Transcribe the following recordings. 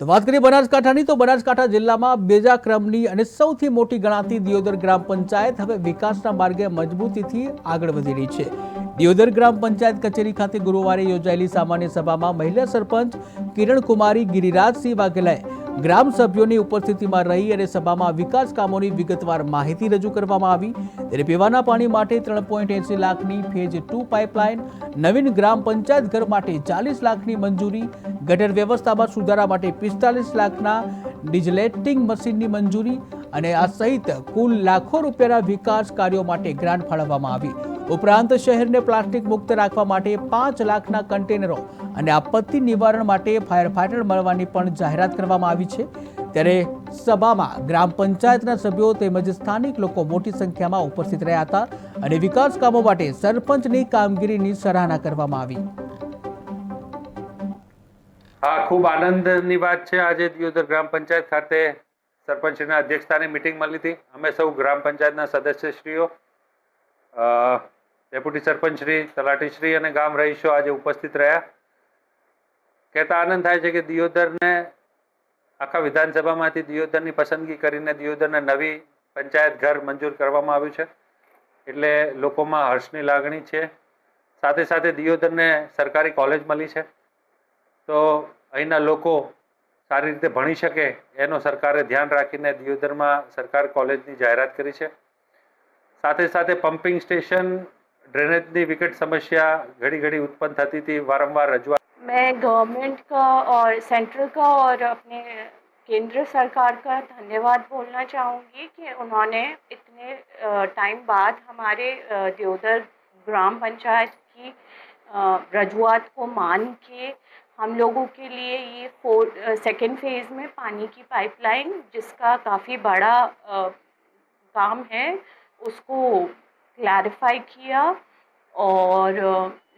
તો વાત કરીએ બનાસકાંઠાની, તો બનાસકાંઠા જિલ્લામાં બીજા ક્રમની અને સૌથી મોટી ગણાતી દિયોદર ગ્રામ પંચાયત હવે વિકાસના માર્ગે મજબૂતીથી આગળ વધી રહી છે. દિયોદર ગ્રામ પંચાયત કચેરી ખાતે ગુરુવારે યોજાયેલી સામાન્ય સભામાં મહિલા સરપંચ કિરણ કુમારી ગિરિરાજસિંહ વાઘેલાએ ગ્રામ સભ્યોની ઉપસ્થિતિમાં રહી અને સભામાં વિકાસ કામોની વિગતવાર માહિતી રજૂ કરવામાં આવી. ત્યારે પીવાના પાણી માટે ત્રણ પોઈન્ટ એંસી લાખની ફેઝ ટુ પાઇપલાઇન, નવીન ગ્રામ પંચાયત ઘર માટે ચાલીસ લાખની મંજૂરી, ગટર વ્યવસ્થામાં સુધારા માટે પિસ્તાલીસ લાખના ડિજલેટિંગ મશીનની મંજૂરી અને આ સહિત કુલ લાખો રૂપિયાના વિકાસ કાર્યો માટે ગ્રાન્ટ ફાળવવામાં આવી. ઉપરાંત શહેરને પ્લાસ્ટિક મુક્ત રાખવા માટે પાંચ લાખના કન્ટેનરો અને આપત્તિ નિવારણ માટે ફાયર ફાઈટર મળવાની પણ જાહેરાત કરવામાં આવી છે. ત્યારે સભામાં ગ્રામ પંચાયતના સભ્યો તેમજ સ્થાનિક લોકો મોટી સંખ્યામાં ઉપસ્થિત રહ્યા હતા અને વિકાસ કામો માટે સરપંચની કામગીરીની સરાહના કરવામાં આવી. હા, ખૂબ આનંદની વાત છે. આજે દિયોદર ગ્રામ પંચાયત ખાતે સરપંચના અધ્યક્ષતાની મિટિંગ મળી હતી. અમે સૌ ગ્રામ પંચાયતના સદસ્યશ્રીઓ ડેપ્યુટી સરપંચશ્રી તલાટીશ્રી અને ગામ રહીશો આજે ઉપસ્થિત રહ્યા. કહેતા આનંદ થાય છે કે દિયોદરને આખા વિધાનસભામાંથી દિયોદરની પસંદગી કરીને દિયોદરને નવી પંચાયત ઘર મંજૂર કરવામાં આવ્યું છે. એટલે લોકોમાં હર્ષની લાગણી છે. સાથે સાથે દિયોદરને સરકારી કોલેજ મળી છે. તો અહીંના લોકો સારી રીતે ભણી શકે એનો સરકારે ધ્યાન રાખીને દિયોદરમાં સરકાર કોલેજની જાહેરાત કરી છે. સાથે સાથે પમ્પિંગ સ્ટેશન ડ્રેનેજની વિકટ સમસ્યા ઘડી ઘડી ઉત્પન્ન થતી હતી વારંવાર રજૂઆત मैं गवर्नमेंट का और सेंट्रल का और अपने केंद्र सरकार का धन्यवाद बोलना चाहूँगी कि उन्होंने इतने टाइम बाद हमारे अ, दियोदर ग्राम पंचायत की अ, रजूआत को मान के हम लोगों के लिए ये फोर सेकेंड फेज़ में पानी की पाइपलाइन जिसका काफ़ी बड़ा अ, काम है उसको क्लैरिफाई किया और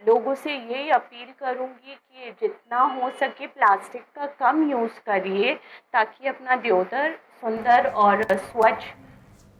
लोगों से यही अपील करूँगी कि जितना हो सके प्लास्टिक का कम यूज़ करिए, ताकि अपना द्योदर सुंदर और स्वच्छ